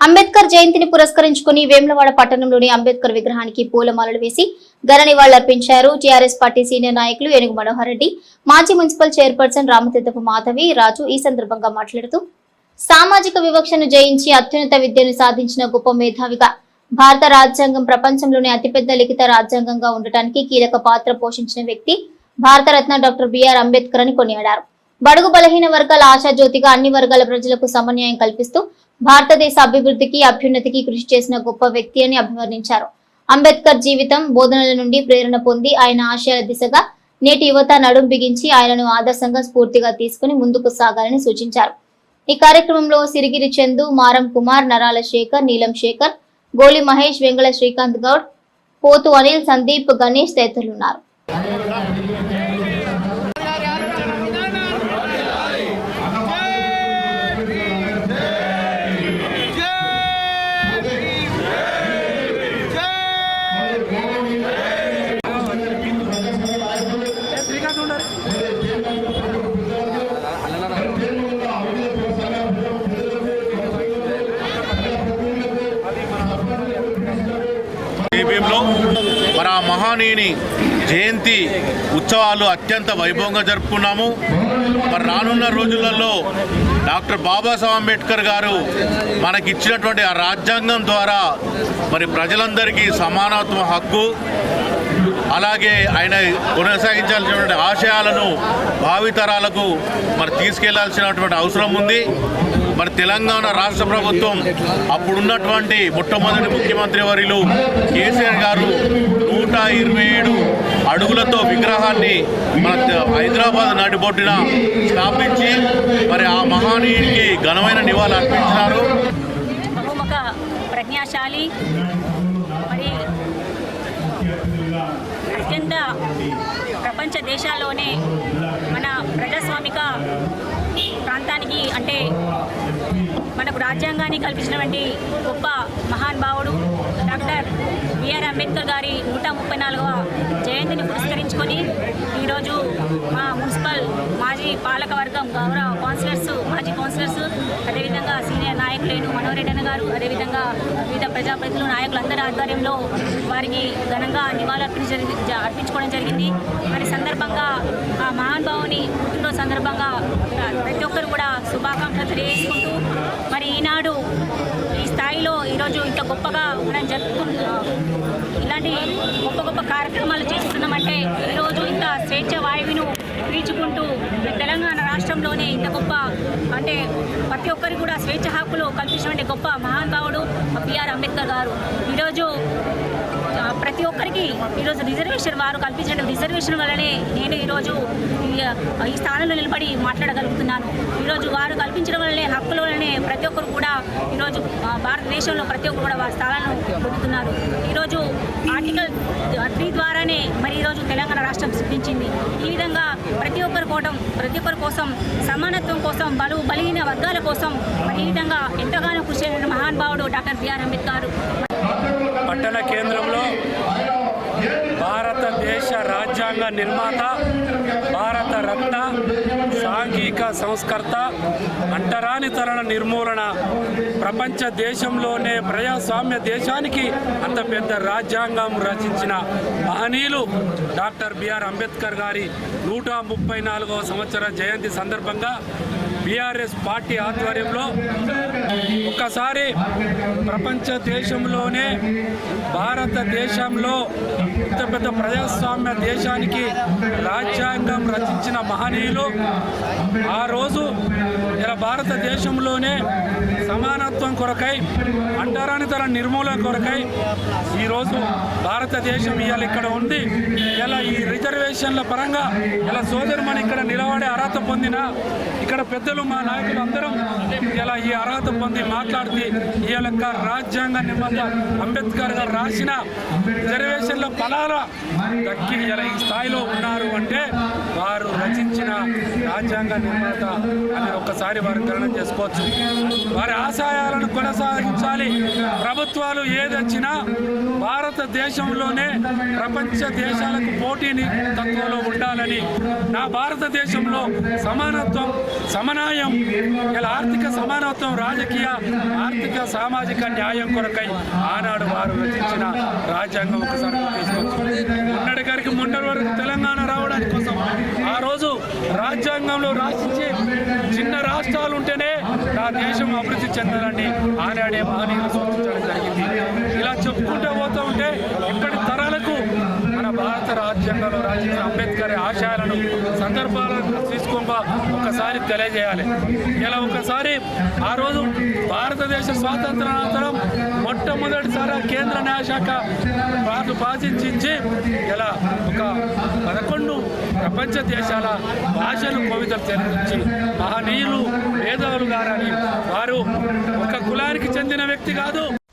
అంబేద్కర్ జయంతిని పురస్కరించుకుని వేములవాడ పట్టణంలోని అంబేద్కర్ విగ్రహానికి పూలమాలలు వేసి ఘన నివాళులర్పించారు. టీఆర్ఎస్ పార్టీ సీనియర్ నాయకులు ఏనుగు మనోహర్ రెడ్డి మాజీ మున్సిపల్ చైర్పర్సన్ రామతీర్థపు మాధవి రాజు ఈ సందర్భంగా మాట్లాడుతూ సామాజిక వివక్షను జయించి అత్యున్నత విద్యను సాధించిన గొప్ప మేధావిగా భారత రాజ్యాంగం ప్రపంచంలోనే అతిపెద్ద లిఖిత రాజ్యాంగంగా ఉండటానికి కీలక పాత్ర పోషించిన వ్యక్తి భారతరత్న డాక్టర్ బిఆర్ అంబేద్కర్ అని కొనియాడారు. బడుగు బలహీన వర్గాల ఆశాజ్యోతిగా అన్ని వర్గాల ప్రజలకు సమన్వయం కల్పిస్తూ భారతదేశ అభివృద్ధికి అభ్యున్నతికి కృషి చేసిన గొప్ప వ్యక్తి అని అభివర్ణించారు. అంబేద్కర్ జీవితం బోధనల నుండి ప్రేరణ పొంది ఆయన ఆశయాల దిశగా నేటి యువత నడుం బిగించి ఆయనను ఆదర్శంగా స్ఫూర్తిగా తీసుకుని ముందుకు సాగాలని సూచించారు. ఈ కార్యక్రమంలో సిరిగిరి చందు మారం కుమార్ నరాల శేఖర్ నీలం శేఖర్ గోలి మహేష్ వెంగళ శ్రీకాంత్ గౌడ్ పోతు అనిల్ సందీప్ గణేష్ తదితరులున్నారు ఏబిఎంలో మరి ఆ మహానీయుని జయంతి ఉత్సవాలు అత్యంత వైభవంగా జరుపుకున్నాము. మరి రానున్న రోజులలో డాక్టర్ బాబాసాహెబ్ అంబేద్కర్ గారు మనకి ఇచ్చినటువంటి ఆ రాజ్యాంగం ద్వారా మరి ప్రజలందరికీ సమానత్వ హక్కు అలాగే ఆయన కొనసాగించాల్సినటువంటి ఆశయాలను భావితరాలకు మరి తీసుకెళ్ళాల్సినటువంటి అవసరం ఉంది. మరి తెలంగాణ రాష్ట్ర ప్రభుత్వం అప్పుడున్నటువంటి మొట్టమొదటి ముఖ్యమంత్రి వర్యులు కేసీఆర్ గారు ఇరవై ఏడు అడుగులతో విగ్రహాన్ని మన తె- హైదరాబాద్ నడిబొడ్డున స్థాపించి మరి ఆ మహానీయుడికి ఘనమైన నివాళులు అర్పించినారు. బహుముఖ ప్రజ్ఞాశాలి. మరి అత్యంత ప్రపంచ దేశాల్లోనే మన ప్రజాస్వామిక ప్రాంతానికి అంటే మనకు రాజ్యాంగాన్ని కల్పించినటువంటి గొప్ప మహానుభావుడు డాక్టర్ బిఆర్ అంబేద్కర్ గారి నూట ముప్పై నాలుగవ జయంతిని పురస్కరించుకొని ఈరోజు మా మున్సిపల్ మాజీ పాలకవర్గం గౌరవ కౌన్సిలర్స్ మాజీ కౌన్సిలర్స్ అదేవిధంగా సీనియర్ నాయకులైన మనోహరెడ్డి గారు అదేవిధంగా వివిధ ప్రజాప్రతినిధులు నాయకులందరి ఆధ్వర్యంలో వారికి ఘనంగా నివాళులు అర్పించ అర్పించుకోవడం జరిగింది. మరి సందర్భంగా ఆ మహానుభావుని పుట్టినరోజు సందర్భంగా ప్రతి ఒక్కరు కూడా శుభాకాంక్షలు తెలియజేసుకుంటూ మరి ఈనాడు ఈరోజు ఇంత గొప్పగా మనం జరుపుకుంటున్నాం ఇలాంటి గొప్ప గొప్ప కార్యక్రమాలు చేస్తున్నామంటే ఈరోజు ఇంత స్వేచ్ఛ వాయువును పీల్చుకుంటూ తెలంగాణ రాష్ట్రంలోనే ఇంత గొప్ప అంటే ప్రతి ఒక్కరికి కూడా స్వేచ్ఛ హక్కులు కల్పించినటువంటి గొప్ప మహానుభావుడు బిఆర్ అంబేద్కర్ గారు. ఈరోజు ప్రతి ఒక్కరికి ఈరోజు రిజర్వేషన్ వారు కల్పించిన రిజర్వేషన్ వల్లనే నేను ఈరోజు ఈ- ఈ స్థానంలో నిలబడి మాట్లాడగలుగుతున్నాను. ఈరోజు వారు కల్పించడం వల్లనే హక్కుల వల్లనే ప్రతి ఒక్కరు కూడా ఈరోజు దేశంలో ప్రతి ఒక్కరు కూడా వారి స్థానాలను పొందుతున్నారు. ఈరోజు ఆర్టికల్ త్రీ ద్వారానే మరి ఈరోజు తెలంగాణ రాష్ట్రం సిద్ధించింది. ఈ విధంగా ప్రతి ఒక్కరి కోటం ప్రతి ఒక్కరి కోసం సమానత్వం కోసం బలు బలహీన వర్గాల కోసం మరి ఈ విధంగా ఎంతగానో కృషి చేసిన మహానుభావుడు డాక్టర్ బిఆర్ అంబేద్కర్. పట్టణ కేంద్రంలో భారతదేశ రాజ్యాంగ నిర్మాత భారత రత్న సాంఘిక సంస్కర్త అంటరానితరణ నిర్మూలన ప్రపంచ దేశంలోనే ప్రజాస్వామ్య దేశానికి అంత పెద్ద రాజ్యాంగం రచించిన మహనీయులు డాక్టర్ బిఆర్ అంబేద్కర్ గారి నూట ముప్పై నాలుగవ సంవత్సర జయంతి సందర్భంగా బీఆర్ఎస్ పార్టీ ఆధ్వర్యంలో ఒకసారి ప్రపంచ దేశంలోనే భారతదేశంలో ఇంత పెద్ద ప్రజాస్వామ్య దేశానికి రాజ్యాంగం రచించిన మహనీయులు ఆ రోజు ఇలా భారతదేశంలోనే సమానత్వం కొరకై అంటరానితర నిర్మూలన కొరకై ఈరోజు భారతదేశం ఇవాళ ఇక్కడ ఉంది. ఇలా ఈ రిజర్వేషన్ల పరంగా ఇలా సోదరుమని ఇక్కడ నిలబడే అర్హత పొందిన ఇక్కడ పెద్దలు మా నాయకులు అందరం ఇలా ఈ అర్హత పొంది మాకు మాట్లాడితే ఈ యొక్క రాజ్యాంగ నిర్మాత అంబేద్కర్ గారు రాసిన రిజర్వేషన్ల ఫలాల దక్కి ఇలా ఈ స్థాయిలో ఉన్నారు అంటే వారు రచించిన రాజ్యాంగ నిర్మాత అని ఒక్కసారి వారు గణన చేసుకోవచ్చు. వారి ఆశయాలను కొనసాగించాలి. ప్రభుత్వాలు ఏదొచ్చినా భారతదేశంలోనే ప్రపంచ దేశాలకు పోటీని తత్వంలో ఉండాలని నా భారతదేశంలో సమానత్వం సమన్యాయం ఇలా ఆర్థిక సమానత్వం రాజకీయ ఆర్థిక సామాజిక న్యాయం కొరకై ఆనాడు వారు రచించిన రాజ్యాంగం ఒకసారి తీసుకోవచ్చు గారికి మొన్నటి వరకు తెలంగాణ రావడానికి కోసం ఆ రోజు రాజ్యాంగంలో రాసించి చిన్న రాష్ట్రాలు ఉంటేనే నా దేశం అభివృద్ధి చెందాలని ఆనాడే మహనీయులు సూచించడం జరిగింది ఇలా చెప్పుకుంటూ పోతూ ఉంటే ఇప్పటి తరాలకు మన భారత రాజ్యాంగంలో రాసిన అంబేద్కర్ ఆశయాలను సందర్భాలను తీసుకోగా ఒకసారి తెలియజేయాలి. ఇలా ఒకసారి ఆ రోజు భారతదేశ స్వాతంత్రానంతరం మొట్టమొదటిసారి కేంద్ర న్యాయశాఖ పాటు పాటించి ఇలా ఒక పదకొండు ప్రపంచ దేశాల భాషలు కవితలు తెలిపించి మహనీయులు మేధావులు గారని వారు ఒక కులానికి చెందిన వ్యక్తి కాదు